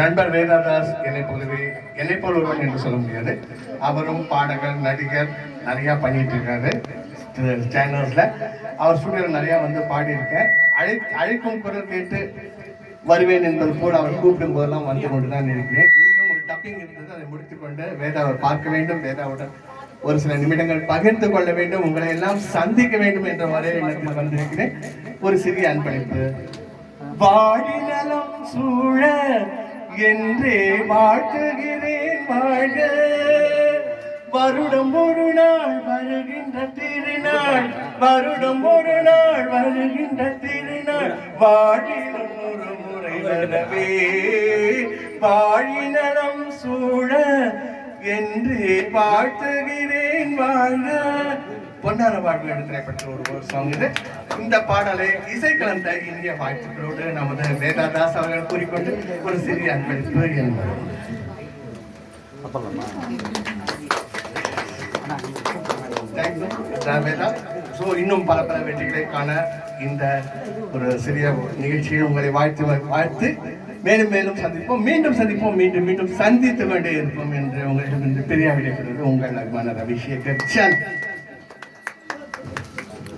நண்பர் வேதாதாஸ் என்னை போலவே என்னை போல் ஒருவன் என்று சொல்ல முடியாது. அவரும் பாடகர் நடிகர் நிறைய பண்ணிட்டு இருக்காரு. சேனல்ஸ்ல அவர் ஸ்டுடியோவில் நிறைய வந்து பாடியிருக்கேன். அழை அழைக்கும் குரல் கேட்டு வருவேன் என்பது போல் அவர் கூப்பிடும் போதெல்லாம் வந்து கொண்டு தான் இருக்கிறேன். இன்னும் ஒரு டப்பிங் இருந்தது. அதை முடித்துக்கொண்டு வேதாவை பார்க்க வேண்டும். வேதாவுடன் ஒரு சில நிமிடங்கள் பகிர்ந்து கொள்ள வேண்டும். உங்களை எல்லாம் சந்திக்க வேண்டும் என்ற வரையில் எண்ணத்தில் வந்திருக்கிறேன். ஒரு சிறிய அன்பளிப்பு. வாழிநலம் சூழ என்றே வாழ்த்துகிறேன் வாழ்க. வருடம் ஒரு நாள் வருகின்ற திருநாள். வருடம் ஒரு நாள் வருகின்ற திருநாள். வாழிலும் ஒரு முறை வரவே வாழிநலம் சூழ என்று வாழ்த்துகிறேன் வாழ பொன்னார பாடல் திரைப்படத்தில் ஒரு சாங் இது. இந்த பாடலை இசைக்கலந்த இந்திய வாழ்த்துக்களோடு நமது வேதாதாஸ் அவர்கள் கூறிக்கொண்டு ஒரு சிறிய அன்பளிப்பு என்பது. ஸோ இன்னும் பல பல வெற்றிகளை காண இந்த ஒரு சிறிய நிகழ்ச்சியில் உங்களை வாழ்த்து வாழ்த்து மேலும் மேலும் சந்திப்போம். மீண்டும் சந்திப்போம். மீண்டும் மீண்டும் சந்தித்து கொண்டே இருப்போம் என்று உங்களிடம் இன்று பெரிய விடைபெறுவது உங்கள் அபிமான அபிஷேக் சந்த்